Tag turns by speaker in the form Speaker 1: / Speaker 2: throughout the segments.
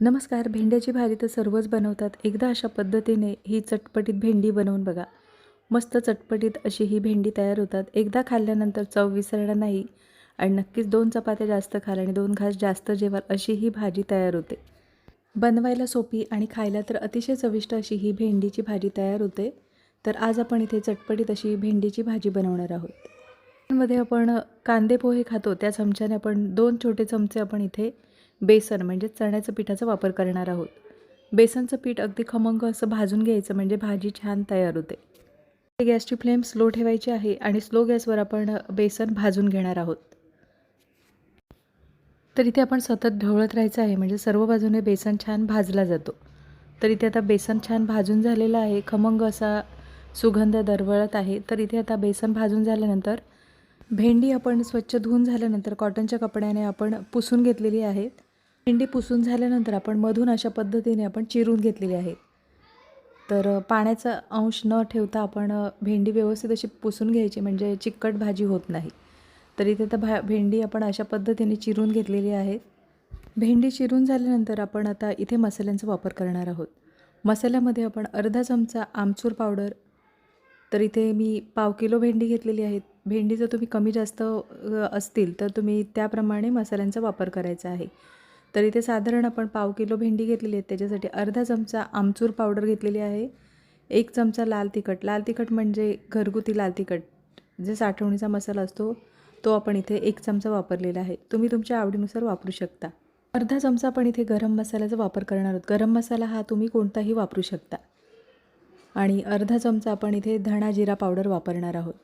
Speaker 1: नमस्कार भेंड्याची भाजी तर सर्वच बनवतात. एकदा अशा पद्धतीने ही चटपटीत भेंडी बनवून बघा. मस्त चटपटीत अशी ही भेंडी तयार होतात. एकदा खाल्ल्यानंतर चव विसरणार नाही आणि नक्कीच दोन चपात्या जास्त खाल आणि दोन घास जास्त जेवाल अशी ही भाजी तयार होते. बनवायला सोपी आणि खायला तर अतिशय चविष्ट अशी ही भेंडीची भाजी तयार होते. तर आज आपण इथे चटपटीत अशी भेंडीची भाजी बनवणार आहोत. मध्ये आपण कांदे पोहे खातो. त्या चमच्याने आपण दोन छोटे चमचे आपण इथे बेसन म्हणजे चण्याचं पिठाचा वापर करणार आहोत. बेसनचं पीठ अगदी खमंग असं भाजून घ्यायचं म्हणजे भाजी छान तयार होते. गॅसची फ्लेम स्लो ठेवायची आहे आणि स्लो गॅसवर आपण बेसन भाजून घेणार आहोत. तर इथे आपण सतत ढवळत राहायचं आहे म्हणजे सर्व बाजूने बेसन छान भाजला जातो. तर इथे आता बेसन छान भाजून झालेलं आहे खमंग असा सुगंध दरवळत आहे. तर इथे आता बेसन भाजून झाल्यानंतर भेंडी आपण स्वच्छ धुवून झाल्यानंतर कॉटनच्या कपड्याने आपण पुसून घेतलेली आहेत भेंडी पुसून झाल्यानंतर आपण मधून अशा पद्धतीने आपण चिरून घेतलेली आहे तर पाण्याचा अंश न ठेवता आपण भेंडी व्यवस्थित अशी पुसून घ्यायची म्हणजे चिकट भाजी होत नाही. तर इथे तर भा भेंडी आपण अशा पद्धतीने चिरून घेतलेली आहे भेंडी चिरून झाल्यानंतर आपण आता इथे मसाल्यांचा वापर करणार आहोत. मसाल्यामध्ये आपण अर्धा चमचा आमचूर पावडर तर इथे मी पाव किलो भेंडी घेतलेली आहे. भेंडी जर तुम्ही कमी जास्त असतील तर तुम्ही त्याप्रमाणे मसाल्यांचा वापर करायचा आहे. तर इथे साधारण आपण पाव किलो भेंडी घेतलेली आहे. त्याच्यासाठी अर्धा चमचा आमचूर पावडर घेतलेली आहे. एक चमचा लाल तिखट. लाल तिखट म्हणजे घरगुती लाल तिखट. जे साठवणीचा मसाला असतो तो आपण इथे एक चमचा वापरलेला आहे. तुम्ही तुमच्या आवडीनुसार वापरू शकता. अर्धा चमचा आपण इथे गरम मसाल्याचा वापर करणार आहोत. गरम मसाला हा तुम्ही कोणताही वापरू शकता. आणि अर्धा चमचा आपण इथे धणा जिरा पावडर वापरणार आहोत.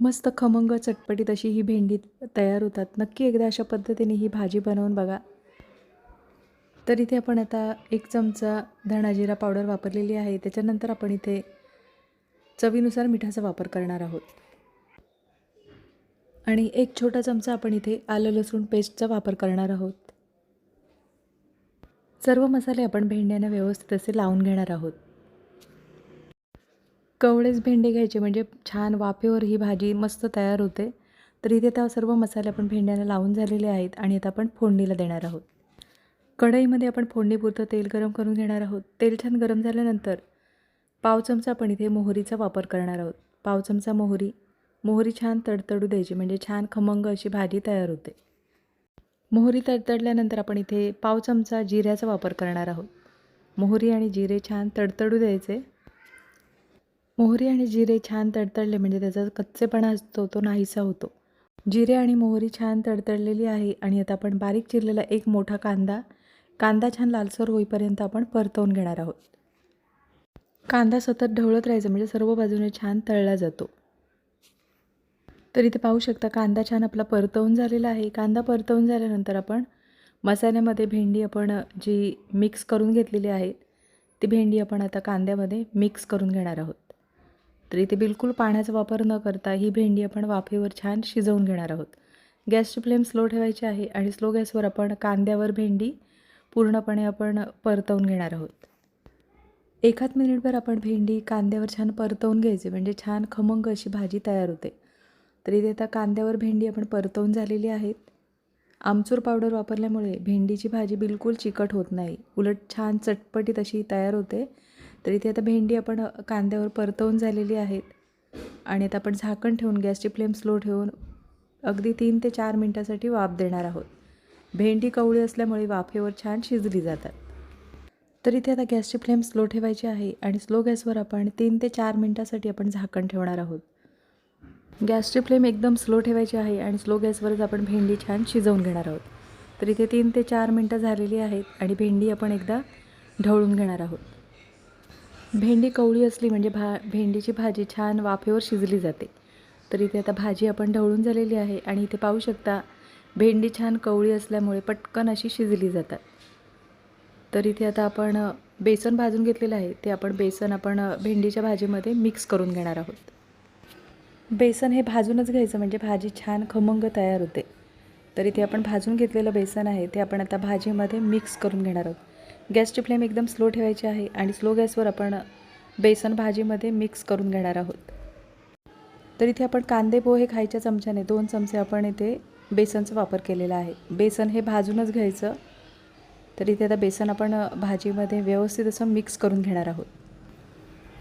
Speaker 1: मस्त खमंग चटपटीत अशी ही भेंडी तयार होतात. नक्की एकदा अशा पद्धतीने ही भाजी बनवून बघा. तर इथे आपण आता एक चमचा धणाजिरा पावडर वापरलेली आहे. त्याच्यानंतर आपण इथे चवीनुसार मिठाचा वापर करणार आहोत. आणि एक छोटा चमचा आपण इथे आलं लसूण पेस्टचा वापर करणार आहोत. सर्व मसाले आपण भेंड्यांना व्यवस्थित असे लावून घेणार आहोत. कवळेच भेंडे घ्यायचे म्हणजे छान वाफेवर ही भाजी मस्त तयार होते. तर इथे त्या सर्व मसाले आपण भेंड्यांना लावून झालेले आहेत आणि आता आपण फोडणीला देणार आहोत. कढईमध्ये आपण फोडणीपुरतं तेल गरम करून घेणार आहोत. तेल छान गरम झाल्यानंतर पाव चमचा आपण इथे मोहरीचा वापर करणार आहोत. पाव चमचा मोहरी. मोहरी छान तडतडू द्यायची म्हणजे छान खमंग अशी भाजी तयार होते. मोहरी तडतडल्यानंतर आपण इथे पाव चमचा जिऱ्याचा वापर करणार आहोत. मोहरी आणि जिरे छान तडतडू द्यायचे. मोहरी आणि जिरे छान तडतडले म्हणजे त्याचा कच्चेपणा असतो तो नाहीसा होतो. जिरे आणि मोहरी छान तडतडलेली आहे आणि आता आपण बारीक चिरलेला एक मोठा कांदा कांदा छान लालसर होईपर्यंत आपण परतवून घेणार आहोत. कांदा सतत ढवळत राहायचा म्हणजे सर्व बाजूने छान तळला जातो. तर इथे पाहू शकता कांदा छान आपला परतवून झालेला आहे. कांदा परतवून झाल्यानंतर आपण मसाल्यामध्ये भेंडी आपण जी मिक्स करून घेतलेली आहे ती भेंडी आपण आता कांद्यामध्ये मिक्स करून घेणार आहोत. तर इथे बिलकुल पाण्याचा वापर न करता ही भेंडी आपण वाफेवर छान शिजवून घेणार आहोत. गॅसची फ्लेम स्लो ठेवायची आहे आणि स्लो गॅसवर आपण कांद्यावर भेंडी पूर्णपणे आपण परतवून घेणार आहोत. एखाद मिनिटभर आपण भेंडी कांद्यावर छान परतवून घ्यायचे म्हणजे छान खमंग अशी भाजी तयार होते. तर इथे आता कांद्यावर भेंडी आपण परतवून झालेली आहेत. आमचूर पावडर वापरल्यामुळे भेंडीची भाजी बिलकुल चिकट होत नाही. उलट छान चटपटीत अशी तयार होते. तर इथे आता भेंडी आपण कांद्यावर परतवून झालेली आहेत. आणि आता आपण झाकण ठेवून गॅसची फ्लेम स्लो ठेवून अगदी तीन ते चार मिनटासाठी वाफ देणार आहोत. भेंडी कवळी असल्यामुळे वाफेवर छान शिजली जातात. तर इथे आता गॅसची फ्लेम स्लो ठेवायची आहे आणि स्लो गॅसवर आपण तीन ते चार मिनटासाठी आपण झाकण ठेवणार आहोत. गॅसची फ्लेम एकदम स्लो ठेवायची आहे आणि स्लो गॅसवरच आपण भेंडी छान शिजवून घेणार आहोत. तर इथे तीन ते चार मिनटं झालेली आहेत आणि भेंडी आपण एकदा ढवळून घेणार आहोत. भेंडी कवळी असली म्हणजे भा भेंडीची भाजी छान वाफेवर शिजली जाते. तर इथे आता भाजी आपण ढवळून झालेली आहे आणि इथे पाहू शकता भेंडी छान कवळी असल्यामुळे पटकन अशी शिजली जातात. तर इथे आता आपण बेसन भाजून घेतलेलं आहे. ते आपण बेसन आपण भेंडीच्या भाजीमध्ये मिक्स करून घेणार आहोत. बेसन हे भाजूनच घ्यायचं म्हणजे भाजी छान खमंग तयार होते. तर इथे आपण भाजून घेतलेलं बेसन आहे ते आपण आता भाजीमध्ये मिक्स करून घेणार आहोत. गॅसची फ्लेम एकदम स्लो ठेवायची आहे आणि स्लो गॅसवर आपण बेसन भाजीमध्ये मिक्स करून घेणार आहोत. तर इथे आपण कांदे पोहे खायच्या चमच्याने दोन चमचे आपण इथे बेसनचा वापर केलेला आहे. बेसन हे भाजूनच घ्यायचं. तर इथे आता बेसन आपण भाजीमध्ये व्यवस्थित असं मिक्स करून घेणार आहोत.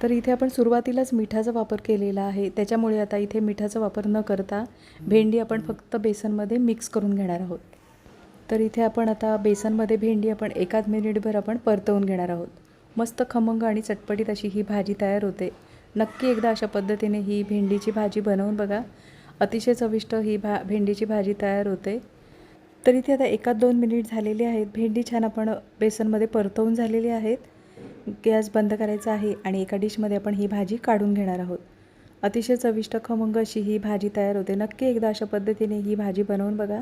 Speaker 1: तर इथे आपण सुरुवातीलाच मिठाचा वापर केलेला आहे. त्याच्यामुळे आता इथे मिठाचा वापर न करता भेंडी आपण फक्त बेसनमध्ये मिक्स करून घेणार आहोत. तर इथे आपण आता बेसनमध्ये भेंडी आपण एकाच मिनिटभर आपण परतवून घेणार आहोत. मस्त खमंग आणि चटपटीत अशी ही भाजी तयार होते. नक्की एकदा अशा पद्धतीने ही भेंडीची भाजी बनवून बघा. अतिशय चविष्ट ही भा भेंडीची भाजी तयार होते. तर इथे आता एकात दोन मिनिट झालेली आहेत. भेंडी छान आपण बेसनमध्ये परतवून झालेली आहेत. गॅस बंद करायचा आहे आणि एका डिशमध्ये आपण ही भाजी काढून घेणार आहोत. अतिशय चविष्ट खमंग अशी ही भाजी तयार होते. नक्की एकदा अशा पद्धतीने ही भाजी बनवून बघा.